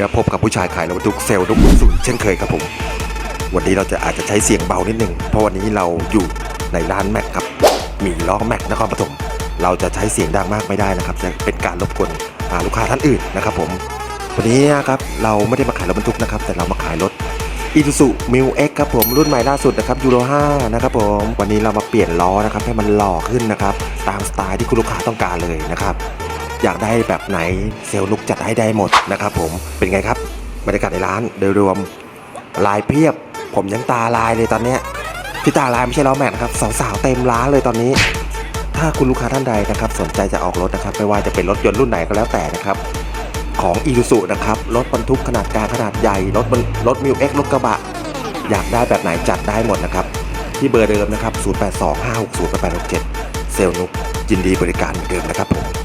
เราพบกับผู้ชายขายรถบรรทุกเซลล์ทุกสุนเช่นเคยครับผม วันนี้เราจะอาจจะใช้เสียงเบานิดนึง เพราะวันนี้เราอยู่ในร้านแม็กครับมีล้อแม็กนครปฐมเราจะใช้เสียงดังมากไม่ได้นะครับ จะเป็นการรบกวนลูกค้าท่านอื่นนะครับผมวันนี้นะครับเราไม่ได้มาขายรถบรรทุกนะครับ แต่เรามาขายรถอี u ู u มิวเอ็กครับผมรุ่นใหม่ล่าสุดนะครับยูโร5นะครับผมวันนี้เรามาเปลี่ยนล้อนะครับให้มันหล่อขึ้นนะครับตามสไตล์ที่คุณลูกค้าต้องการเลยนะครับ อยากได้แบบไหนเซลล์นุกจัดให้ได้หมดนะครับผมเป็นไงครับบรรยากาศในร้านโดยรวมลายเพียบ ผมยังตาลายเลยตอนเนี้ยที่ตาลายไม่ใช่ล้อแม็กนะครับสาวๆเต็มร้านเลยตอนนี้ ถ้าคุณลูกค้าท่านใดนะครับ สนใจจะออกรถนะครับ ไม่ว่าจะเป็นรถยนต์รุ่นไหนก็แล้วแต่นะครับของอี u ู u นะครับรถบรรทุกขนาดกลางขนาดใหญ่รถรถมิวเอ็กรถกระบะ อยากได้แบบไหนจัดได้หมดนะครับที่เบอร์เดิมนะครับ 0825608867 เซลล์นุกยินดีบริการเหมือนเดิมนะครับผม